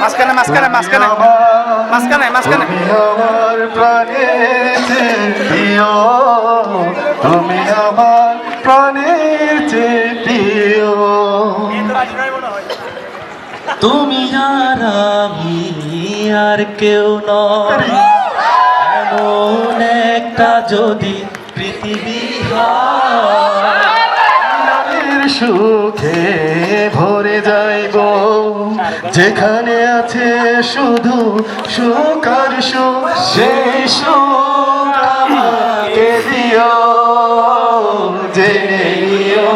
মাঝখানে মাঝখানে মাঝখানে মাঝখানে মাঝখানে। তুমি আমার প্রাণের তুমি আর আমি আর কেউ নয়। একটা যদি সুখে ভরে যাইব যেখানে আছে শুধু সুখ আর সুখ সেই সুখ দিও, জেনে নিও।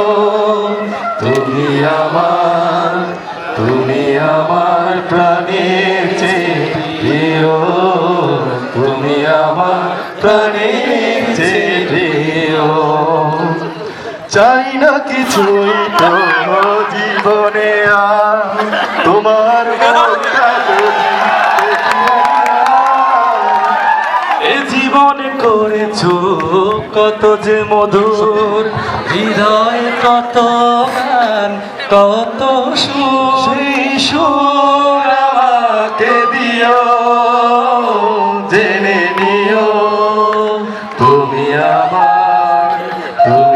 তুমি আমার তুমি আমার প্রাণীর চেয়ে তুমি আমার প্রাণীর চাই না কিছুই তো জীবনে আর। তোমার এ জীবনে করেছ কত যে মধুর, হৃদয় কত গান কত সুর আমাকে দিও, জেনে নিও। তুমি আমার, তুমি